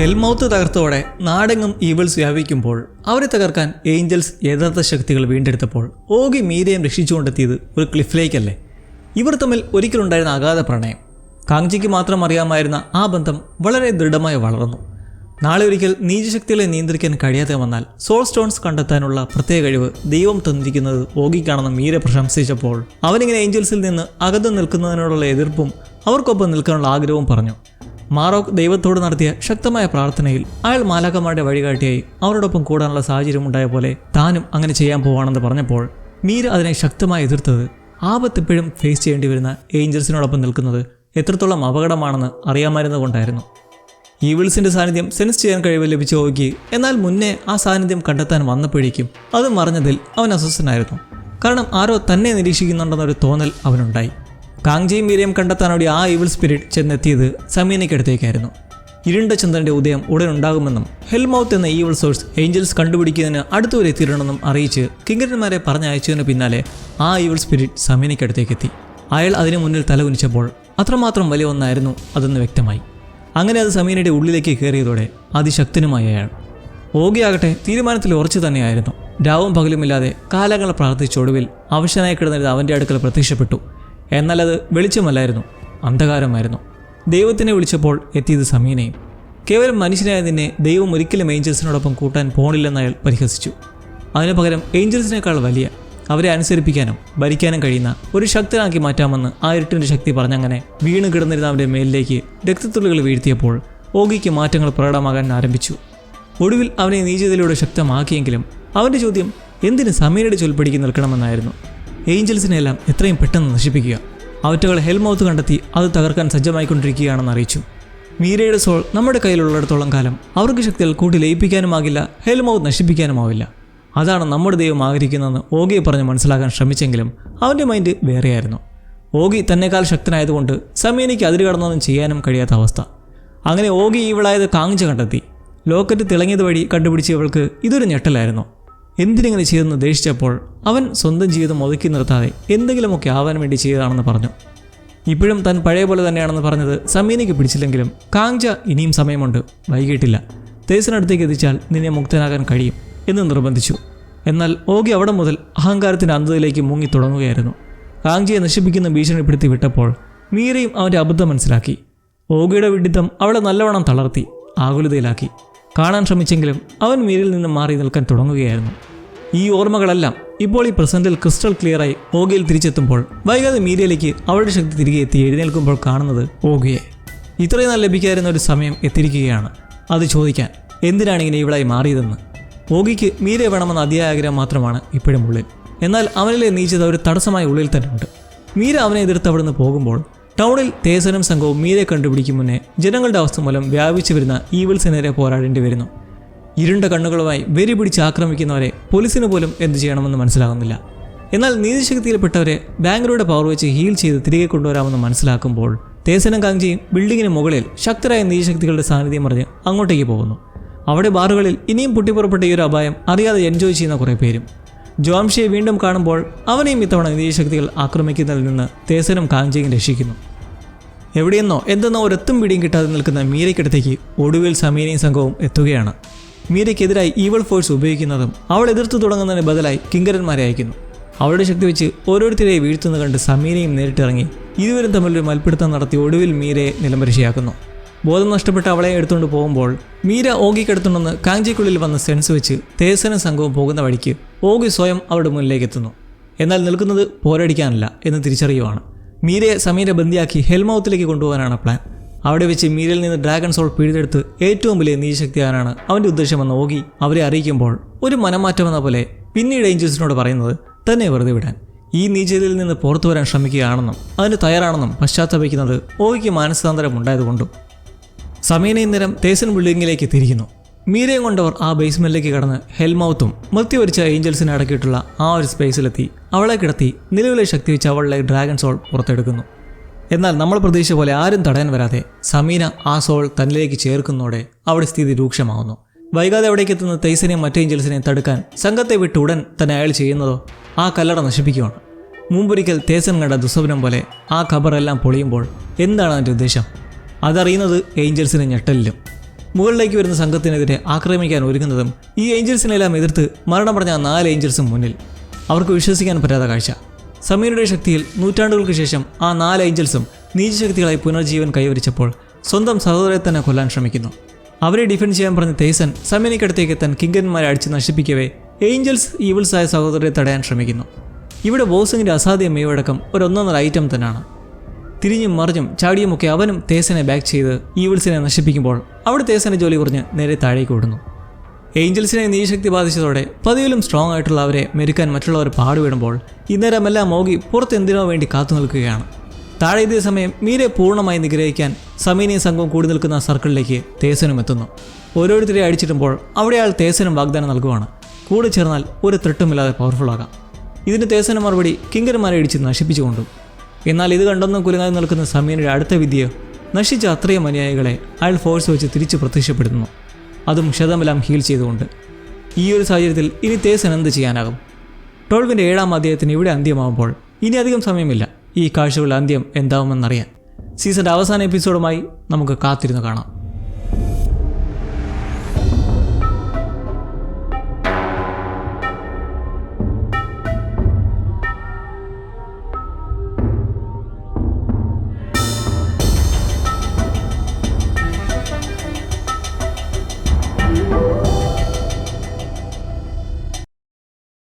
ഹെൽമൗത്ത് തകർത്തോടെ നാടെങ്ങും ഈവിൾസ് വ്യാപിക്കുമ്പോൾ അവരെ തകർക്കാൻ ഏഞ്ചൽസ് യഥാർത്ഥ ശക്തികൾ വീണ്ടെടുത്തപ്പോൾ ഓഗി മീരയും രക്ഷിച്ചുകൊണ്ടെത്തിയത് ഒരു ക്ലിഫിലേക്കല്ലേ ഇവർ തമ്മിൽ ഒരിക്കലുണ്ടായിരുന്ന അഗാധ പ്രണയം. കാങ്ജിക്ക് മാത്രം അറിയാമായിരുന്ന ആ ബന്ധം വളരെ ദൃഢമായി വളർന്നു. നാളെ ഒരിക്കൽ നീചശക്തികളെ നിയന്ത്രിക്കാൻ കഴിയാതെ വന്നാൽ സോൾ സ്റ്റോൺസ് കണ്ടെത്താനുള്ള പ്രത്യേക കഴിവ് ദൈവം തന്നിരിക്കുന്നത് ഓഗിക്കാണെന്ന് മീര പ്രശംസിച്ചപ്പോൾ അവനിങ്ങനെ ഏഞ്ചൽസിൽ നിന്ന് അകന്നു നിൽക്കുന്നതിനോടുള്ള എതിർപ്പും അവർക്കൊപ്പം നിൽക്കാനുള്ള ആഗ്രഹവും പറഞ്ഞു. മാറോക്ക് ദൈവത്തോട് നടത്തിയ ശക്തമായ പ്രാർത്ഥനയിൽ അയാൾ മാലാക്കന്മാരുടെ വഴികാട്ടിയായി അവരോടൊപ്പം കൂടാനുള്ള സാഹചര്യം ഉണ്ടായ പോലെ താനും അങ്ങനെ ചെയ്യാൻ പോവാണെന്ന് പറഞ്ഞപ്പോൾ മീര അതിനെ ശക്തമായി എതിർത്തത്. ആപത്ത് എപ്പോഴും ഫേസ് ചെയ്യേണ്ടി വരുന്ന ഏഞ്ചൽസിനോടൊപ്പം നിൽക്കുന്നത് എത്രത്തോളം അപകടമാണെന്ന് അറിയാമായിരുന്നുകൊണ്ടായിരുന്നു ഈവിൾസിന്റെ സാന്നിധ്യം സെൻസ് ചെയ്യാൻ കഴിവ് ലഭിച്ച ഓഗി എന്നാൽ മുന്നേ ആ സാന്നിധ്യം കണ്ടെത്താൻ വന്നപ്പോഴേക്കും അത് മറഞ്ഞതിൽ അവൻ അസ്വസ്ഥനായിരുന്നു. കാരണം ആരോ തന്നെ നിരീക്ഷിക്കുന്നുണ്ടെന്നൊരു തോന്നൽ അവനുണ്ടായി. കാങ്ജയും മീരയും കണ്ടെത്താനോടി ആ ഇവിൾ സ്പിരിറ്റ് ചെന്നെത്തിയത് സമീനയ്ക്കടുത്തേക്കായിരുന്നു ഇരുണ്ട ചന്ദ്രന്റെ ഉദയം ഉടൻ ഉണ്ടാകുമെന്നും ഹെൽമൗത്ത് എന്ന ഈവിൾ സോഴ്സ് ഏഞ്ചൽസ് കണ്ടുപിടിക്കുന്നതിന് അടുത്തുവരെ എത്തിയിരണമെന്നും അറിയിച്ച് കിങ്കരന്മാരെ പറഞ്ഞയച്ചതിന് പിന്നാലെ ആ ഈവിൾ സ്പിരിറ്റ് സമീനയ്ക്കടുത്തേക്കെത്തി അയാൾ അതിനു മുന്നിൽ തലകുനിച്ചപ്പോൾ അത്രമാത്രം വലിയ ഒന്നായിരുന്നു അതെന്ന് വ്യക്തമായി. അങ്ങനെ അത് സമീനയുടെ ഉള്ളിലേക്ക് കയറിയതോടെ അതിശക്തനുമായ അയാൾ. ഓഗിയാകട്ടെ തീരുമാനത്തിൽ ഉറച്ചു തന്നെയായിരുന്നു. രാവും പകലുമില്ലാതെ കാലങ്ങൾ പ്രാർത്ഥിച്ചൊടുവിൽ അവശനായി കിടന്നിരുന്ന അവന്റെ അടുക്കൽ പ്രത്യക്ഷപ്പെട്ടു. എന്നാൽ അത് വെളിച്ചമല്ലായിരുന്നു അന്ധകാരമായിരുന്നു. ദൈവത്തിനെ വിളിച്ചപ്പോൾ എത്തിയത് സമീനയും. കേവലം മനുഷ്യനായ നിന്നെ ദൈവം ഒരിക്കലും ഏഞ്ചൽസിനോടൊപ്പം കൂട്ടാൻ പോണില്ലെന്ന് അയാൾ പരിഹസിച്ചു. അതിനു പകരം ഏഞ്ചൽസിനേക്കാൾ വലിയ അവരെ അനുസരിപ്പിക്കാനും ഭരിക്കാനും കഴിയുന്ന ഒരു ശക്തനാക്കി മാറ്റാമെന്ന് ആ ഇരുട്ടിന്റെ ശക്തി പറഞ്ഞങ്ങനെ വീണ് കിടന്നിരുന്ന അവന്റെ മേലിലേക്ക് രക്തത്തുള്ളികൾ വീഴ്ത്തിയപ്പോൾ ഓഗിക്ക് മാറ്റങ്ങൾ പ്രകടമാകാൻ ആരംഭിച്ചു. ഒടുവിൽ അവനെ നീചതയിലൂടെ ശക്തമാക്കിയെങ്കിലും അവന്റെ ചോദ്യം എന്തിന് സമീരയുടെ ചൊൽപ്പടിക്ക് നിൽക്കണമെന്നായിരുന്നു. ഏഞ്ചൽസിനെല്ലാം എത്രയും പെട്ടെന്ന് നശിപ്പിക്കുക. അവറ്റകൾ ഹെൽമൗത്ത് കണ്ടെത്തി അത് തകർക്കാൻ സജ്ജമായിക്കൊണ്ടിരിക്കുകയാണെന്ന് അറിയിച്ചു. മീരയുടെ സോൾ നമ്മുടെ കയ്യിലുള്ളിടത്തോളം കാലം അവർക്ക് ശക്തികൾ കൂട്ടി ലയിപ്പിക്കാനുമാകില്ല ഹെൽമൗത്ത് നശിപ്പിക്കാനുമാവില്ല. അതാണ് നമ്മുടെ ദൈവം ആഗ്രഹിക്കുന്നതെന്ന് ഓഗിയെ പറഞ്ഞ് മനസ്സിലാക്കാൻ ശ്രമിച്ചെങ്കിലും അവന്റെ മൈൻഡ് വേറെയായിരുന്നു. ഓഗി തന്നെക്കാൾ ശക്തനായതുകൊണ്ട് സമീനയ്ക്ക് അതിര് കടന്നൊന്നും ചെയ്യാനും കഴിയാത്ത അവസ്ഥ. അങ്ങനെ ഓഗി ഇവളായത് കാങ്ങിച്ച് കണ്ടെത്തി. ലോക്കറ്റ് തിളങ്ങിയത് വഴി കണ്ടുപിടിച്ച ഇവൾക്ക് ഇതൊരു ഞെട്ടലായിരുന്നു. എന്തിനിങ്ങനെ ചെയ്തെന്ന് ദേഷിച്ചപ്പോൾ അവൻ സ്വന്തം ജീവിതം ഒതുക്കി നിർത്താതെ എന്തെങ്കിലുമൊക്കെ ആവാൻ വേണ്ടി ചെയ്തതാണെന്ന് പറഞ്ഞു. ഇപ്പോഴും താൻ പഴയ പോലെ തന്നെയാണെന്ന് പറഞ്ഞത് സമീനയ്ക്ക് പിടിച്ചില്ലെങ്കിലും കാങ്ജ ഇനിയും സമയമുണ്ട്. വൈകിട്ടില്ല. തേസിനടുത്തേക്ക് എത്തിച്ചാൽ നിന്നെ മുക്തനാകാൻ കഴിയും എന്ന് നിർബന്ധിച്ചു. എന്നാൽ ഓഗി അവിടെ മുതൽ അഹങ്കാരത്തിന്റെ അന്ധതയിലേക്ക് മുങ്ങി തുടങ്ങുകയായിരുന്നു. കാങ്ചയെ നശിപ്പിക്കുന്ന ഭീഷണിപ്പെടുത്തി വിട്ടപ്പോൾ മീരയും അവന്റെ അബദ്ധം മനസ്സിലാക്കി. ഓഗിയുടെ വിഡിത്തം അവളെ നല്ലവണ്ണം തളർത്തി ആകുലതയിലാക്കി. കാണാൻ ശ്രമിച്ചെങ്കിലും അവൻ മീരിൽ നിന്ന് മാറി നിൽക്കാൻ തുടങ്ങുകയായിരുന്നു. ഈ ഓർമ്മകളെല്ലാം ഇപ്പോൾ ഈ പ്രസന്റിൽ ക്രിസ്റ്റൽ ക്ലിയറായി ഓഗയിൽ തിരിച്ചെത്തുമ്പോൾ വൈകാതെ മീരിയയിലേക്ക് അവളുടെ ശക്തി തിരികെ എത്തി എഴുന്നേൽക്കുമ്പോൾ കാണുന്നത് ഓഗയെ. ഇത്രയും നാൾ ലഭിക്കാതിരുന്ന ഒരു സമയം എത്തിയിരിക്കുകയാണ്. അത് ചോദിക്കാൻ എന്തിനാണ് ഇങ്ങനെ ഇവളായി മാറിയതെന്ന്. ഓഗിക്ക് മീരെ വേണമെന്ന അതിയായ ആഗ്രഹം മാത്രമാണ് ഇപ്പോഴും ഉള്ളിൽ. എന്നാൽ അവനിലെ നീച്ചത് ഒരു തടസ്സമായ ഉള്ളിൽ തന്നെ ഉണ്ട്. മീര അവനെ എതിർത്ത് അവിടുന്ന് പോകുമ്പോൾ ടൗണിൽ തേസനം സംഘവും മീരെ കണ്ടുപിടിക്കും മുന്നേ ജനങ്ങളുടെ അവസ്ഥ മൂലം വ്യാപിച്ചു വരുന്ന ഈവിൾസിനെതിരെ പോരാടേണ്ടി വരുന്നു. ഇരുണ്ട കണ്ണുകളുമായി വെരി പിടിച്ച് ആക്രമിക്കുന്നവരെ പോലീസിന് പോലും എന്ത് ചെയ്യണമെന്ന് മനസ്സിലാകുന്നില്ല. എന്നാൽ നീതിശക്തിയിൽപ്പെട്ടവരെ ബാങ്കിലൂടെ പവർ വെച്ച് ഹീൽ ചെയ്ത് തിരികെ കൊണ്ടുവരാമെന്ന് മനസ്സിലാക്കുമ്പോൾ തേസനം കാങ്ജിയും ബിൽഡിങ്ങിന് മുകളിൽ ശക്തരായ നീതിശക്തികളുടെ സാന്നിധ്യം പറഞ്ഞ് അങ്ങോട്ടേക്ക് പോകുന്നു. അവിടെ ബാറുകളിൽ ഇനിയും പൊട്ടിപ്പുറപ്പെട്ട ഈ ഒരു അപായം അറിയാതെ എൻജോയ് ചെയ്യുന്ന കുറേ പേരും. ജോംഷിയെ വീണ്ടും കാണുമ്പോൾ അവനെയും ഇത്തവണ നീതിശക്തികൾ ആക്രമിക്കുന്നതിൽ നിന്ന് തേസനം കാഞ്ചിയും രക്ഷിക്കുന്നു. എവിടെയെന്നോ എന്തെന്നോ ഒരെത്തും പിടിയും കിട്ടാതെ നിൽക്കുന്ന മീരയ്ക്കടുത്തേക്ക് ഒടുവിൽ സമീനയും സംഘവും എത്തുകയാണ്. മീരയ്ക്കെതിരായി ഈവൾ ഫോഴ്സ് ഉപയോഗിക്കുന്നതും അവൾ എതിർത്തു തുടങ്ങുന്നതിന് ബദലായി കിങ്കരന്മാരെ അയക്കുന്നു. അവളുടെ ശക്തി വെച്ച് ഓരോരുത്തരെ വീഴ്ത്തുന്ന കണ്ട് സമീനയും നേരിട്ടിറങ്ങി ഇരുവരും തമ്മിലൊരു മൽപ്പിടുത്തം നടത്തി ഒടുവിൽ മീരയെ നിലംപരിശയാക്കുന്നു. ബോധം നഷ്ടപ്പെട്ട അവളെ എടുത്തുകൊണ്ട് പോകുമ്പോൾ മീര ഓഗിക്കടുത്തുണ്ടെന്ന് കാഞ്ചിക്കുള്ളിൽ വന്ന സെൻസ് വെച്ച് തേസനും സംഘവും പോകുന്ന വഴിക്ക് ഓഗി സ്വയം അവരുടെ മുന്നിലേക്ക് എത്തുന്നു. എന്നാൽ നിൽക്കുന്നത് പോരടിക്കാനല്ല എന്ന് തിരിച്ചറിയുവാണ്. മീരയെ സമീരെ ബന്ദിയാക്കി ഹെൽമൗത്തിലേക്ക് കൊണ്ടുപോകാനാണ് പ്ലാൻ അവിടെ വെച്ച് മീരയിൽ നിന്ന് ഡ്രാഗൺ സോൾ പിഴുതെടുത്ത് ഏറ്റവും വലിയ നീശക്തിയാകാനാണ് അവന്റെ ഉദ്ദേശമെന്ന് ഓഗി അവരെ അറിയിക്കുമ്പോൾ ഒരു മനമാറ്റമെന്ന പോലെ പിന്നീട് ഏഞ്ചൽസിനോട് പറയുന്നത് തന്നെ വെറുതെ വിടാൻ. ഈ നീചതയിൽ നിന്ന് പുറത്തു വരാൻ ശ്രമിക്കുകയാണെന്നും അതിന് തയ്യാറാണെന്നും പശ്ചാത്തപിക്കുന്നത് ഓഗിക്ക് മാനസാന്തരം ഉണ്ടായതുകൊണ്ടും. സമീന ഇന്നേരം തേസൻ ബിൽഡിങ്ങിലേക്ക് തിരിക്കുന്നു മീരയും കൊണ്ടവർ ആ ബേസ്മെന്റിലേക്ക് കടന്ന് ഹെൽമൗത്തും മൃത്യുവരിച്ച ഏഞ്ചൽസിനെ അടക്കിയിട്ടുള്ള ആ ഒരു സ്പേസിലെത്തി അവളെ കിടത്തി നിലവിലെ ശക്തി വെച്ച് അവളുടെ ഡ്രാഗൺ സോൾ പുറത്തെടുക്കുന്നു. എന്നാൽ നമ്മൾ പ്രതീക്ഷിച്ച പോലെ ആരും തടയാൻ വരാതെ സമീന ആ സോൾ തന്നിലേക്ക് ചേർക്കുന്നതോടെ അവിടെ സ്ഥിതി രൂക്ഷമാവുന്നു. വൈകാതെ അവിടേക്ക് എത്തുന്ന തേയ്സിനെയും മറ്റു ഏഞ്ചൽസിനെയും തടുക്കാൻ സംഘത്തെ വിട്ട് ഉടൻ തന്നെ അയാൾ ചെയ്യുന്നതോ ആ കല്ലട നശിപ്പിക്കുകയാണ്. മുമ്പൊരിക്കൽ തേസൻ കണ്ട ദുസ്വപ്നം പോലെ ആ ഖബറെല്ലാം പൊളിയുമ്പോൾ എന്താണ് അതിന്റെ ഉദ്ദേശം? അതറിയുന്നത് ഏഞ്ചൽസിന് ഞെട്ടലിലും. മുകളിലേക്ക് വരുന്ന സംഘത്തിനെതിരെ ആക്രമിക്കാൻ ഒരുങ്ങുന്നതും ഈ ഏഞ്ചൽസിനെല്ലാം എതിർത്ത് മരണമടഞ്ഞ പറഞ്ഞ നാല് ഏഞ്ചൽസും മുന്നിൽ. അവർക്ക് വിശ്വസിക്കാൻ പറ്റാത്ത കാഴ്ച. സമീറുടെ ശക്തിയിൽ നൂറ്റാണ്ടുകൾക്ക് ശേഷം ആ നാല് ഏഞ്ചൽസും നീചശക്തികളായി പുനർജീവൻ കൈവരിച്ചപ്പോൾ സ്വന്തം സഹോദരനെ തന്നെ കൊല്ലാൻ ശ്രമിക്കുന്നു. അവരെ ഡിഫെൻഡ് ചെയ്യാൻ പറഞ്ഞ തേസൻ സമീനിക്കടുത്തേക്ക് എത്താൻ കിങ്കന്മാരെ അടിച്ച് നശിപ്പിക്കവേ ഏഞ്ചൽസ് ഈവിൾസായ സഹോദരരെ തടയാൻ ശ്രമിക്കുന്നു. ഇവിടെ ബോസിങ്ങിന്റെ അസാധ്യ മേവടക്കം ഒരു ഒന്നൊന്നര ഐറ്റം തന്നെയാണ്. തിരിഞ്ഞും മറിഞ്ഞും ചാടിയുമൊക്കെ അവനും തേസനെ ബാക്ക് ചെയ്ത് ഈവിൾസിനെ നശിപ്പിക്കുമ്പോൾ അവിടെ തേസനെ ജോലി കുറഞ്ഞ് നേരെ താഴേക്ക് വിടുന്നു ഏഞ്ചൽസിനെ നീശക്തി ബാധിച്ചതോടെ പതിവിലും സ്ട്രോങ് ആയിട്ടുള്ള അവരെ മെരുക്കാൻ മറ്റുള്ളവർ പാടുവിടുമ്പോൾ ഇന്നേരമെല്ലാം മോഗി പുറത്തെന്തിനോ വേണ്ടി കാത്തു നിൽക്കുകയാണ്. താഴെ ഇതേ സമയം മീരെ പൂർണമായി നിഗ്രഹിക്കാൻ സമീനിയും സംഘം കൂടി നിൽക്കുന്ന സർക്കിളിലേക്ക് തേസനും എത്തുന്നു. ഓരോരുത്തരെ അടിച്ചിടുമ്പോൾ അവിടെ അയാൾ തേസനും വാഗ്ദാനം നൽകുവാണ്. കൂടെ ചേർന്നാൽ ഒരു ത്രെട്ടുമില്ലാതെ പവർഫുൾ ആകാം. ഇതിന് തേസന മറുപടി കിങ്കരന്മാരെ ഇടിച്ച് നശിപ്പിച്ചുകൊണ്ടും. എന്നാൽ ഇത് കണ്ടൊന്നും കുലുങ്ങാതെ നിൽക്കുന്ന സമീനയുടെ അടുത്ത വിദ്യ നശിച്ച അത്രയും അനുയായികളെ അയാൾ ഫോഴ്സ് വെച്ച് തിരിച്ചു പ്രത്യക്ഷപ്പെടുന്നു അതും ക്ഷതമെല്ലാം ഹീൽ ചെയ്തുകൊണ്ട്. ഈ ഒരു സാഹചര്യത്തിൽ ഇനി തേസൻ എന്ത് ചെയ്യാനാകും? ടോൾവിന്റെ ഏഴാം അധ്യായത്തിന് ഇവിടെ അന്ത്യമാകുമ്പോൾ ഇനി അധികം സമയമില്ല. ഈ കാഴ്ചകളുടെ അന്ത്യം എന്താവുമെന്നറിയാൻ. സീസണിന്റെ അവസാന എപ്പിസോഡുമായി നമുക്ക് കാത്തിരുന്ന് കാണാം.